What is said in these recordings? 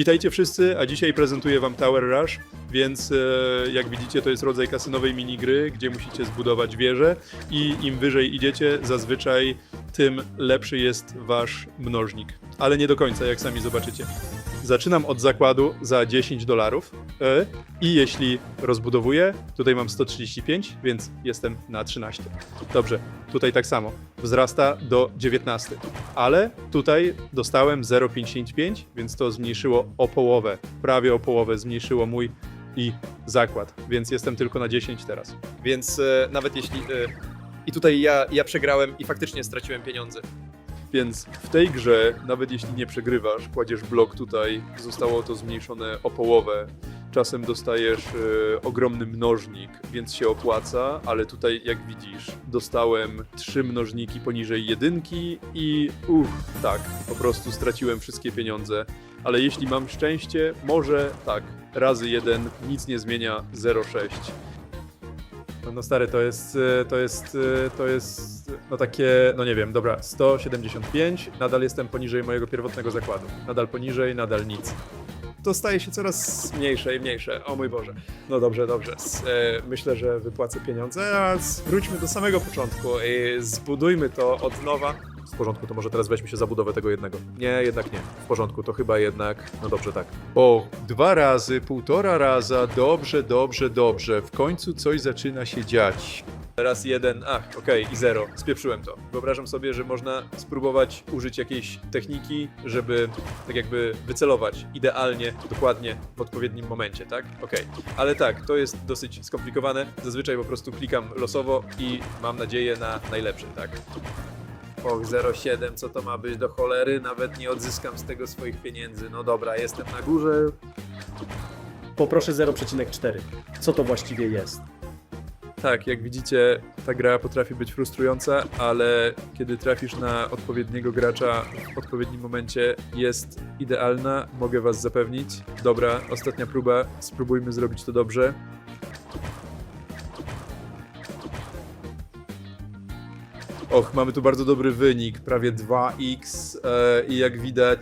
Witajcie wszyscy, a dzisiaj prezentuję Wam Tower Rush, więc e, jak widzicie to jest rodzaj kasynowej minigry, gdzie musicie zbudować wieżę i im wyżej idziecie, zazwyczaj tym lepszy jest Wasz mnożnik. Ale nie do końca, jak sami zobaczycie. Zaczynam od zakładu za 10 dolarów e, i jeśli rozbudowuję, tutaj mam 135, więc jestem na 13. Dobrze, tutaj tak samo. Wzrasta do 19, ale tutaj dostałem 0,55, więc to zmniejszyło o połowę, prawie o połowę zmniejszyło mój i zakład, więc jestem tylko na 10 teraz. Więc e, nawet jeśli. E, I tutaj ja, ja przegrałem i faktycznie straciłem pieniądze. Więc w tej grze, nawet jeśli nie przegrywasz, kładziesz blok tutaj, zostało to zmniejszone o połowę. Czasem dostajesz e, ogromny mnożnik, więc się opłaca, ale tutaj, jak widzisz, dostałem trzy mnożniki poniżej jedynki i uff, tak, po prostu straciłem wszystkie pieniądze. Ale jeśli mam szczęście, może tak, razy jeden, nic nie zmienia, 0,6. No, no stary, to jest, e, to jest, e, to jest, no takie, no nie wiem, dobra, 175, nadal jestem poniżej mojego pierwotnego zakładu. Nadal poniżej, nadal nic. To staje się coraz mniejsze i mniejsze, o mój Boże. No dobrze, dobrze, e, myślę, że wypłacę pieniądze, a wróćmy do samego początku i zbudujmy to od nowa. W porządku, to może teraz weźmy się za budowę tego jednego. Nie, jednak nie. W porządku, to chyba jednak, no dobrze, tak. O, dwa razy, półtora raza, dobrze, dobrze, dobrze. W końcu coś zaczyna się dziać. Raz jeden, ach, okej, i zero. Spieprzyłem to. Wyobrażam sobie, że można spróbować użyć jakiejś techniki, żeby tak jakby wycelować idealnie, dokładnie w odpowiednim momencie, tak? Okej. Ale tak, to jest dosyć skomplikowane. Zazwyczaj po prostu klikam losowo i mam nadzieję na najlepszy, tak? Och, 0,7, co to ma być do cholery? Nawet nie odzyskam z tego swoich pieniędzy. No dobra, jestem na górze. Poproszę 0,4. Co to właściwie jest? Tak, jak widzicie, ta gra potrafi być frustrująca, ale kiedy trafisz na odpowiedniego gracza w odpowiednim momencie, jest idealna, mogę was zapewnić. Dobra, ostatnia próba, spróbujmy zrobić to dobrze. Och, mamy tu bardzo dobry wynik, prawie 2x e, i jak widać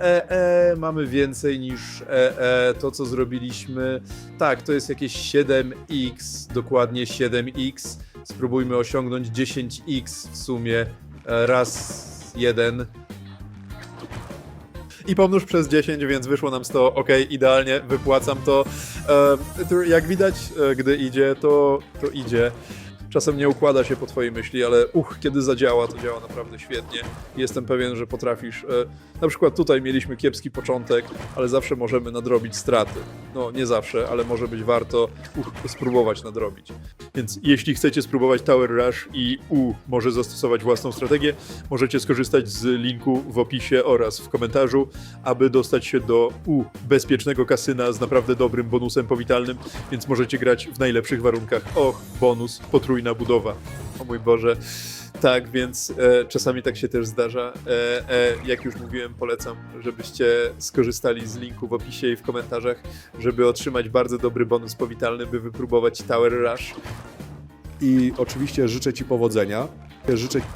e, e, mamy więcej niż e, e, to, co zrobiliśmy. Tak, to jest jakieś 7x, dokładnie 7x. Spróbujmy osiągnąć 10x w sumie. E, raz, jeden. I pomnóż przez 10, więc wyszło nam 100. Ok, idealnie, wypłacam to. E, jak widać, e, gdy idzie, to, to idzie. Czasem nie układa się po twojej myśli, ale uch, kiedy zadziała, to działa naprawdę świetnie. Jestem pewien, że potrafisz. E, na przykład tutaj mieliśmy kiepski początek, ale zawsze możemy nadrobić straty. No, nie zawsze, ale może być warto uch, spróbować nadrobić. Więc jeśli chcecie spróbować Tower Rush i U może zastosować własną strategię, możecie skorzystać z linku w opisie oraz w komentarzu, aby dostać się do U bezpiecznego kasyna z naprawdę dobrym bonusem powitalnym, więc możecie grać w najlepszych warunkach. Och, bonus, potrójna budowa. O mój Boże. Tak, więc e, czasami tak się też zdarza. E, e, jak już mówiłem, polecam, żebyście skorzystali z linku w opisie i w komentarzach, żeby otrzymać bardzo dobry bonus powitalny, by wypróbować Tower Rush. I oczywiście życzę Ci powodzenia. Życzę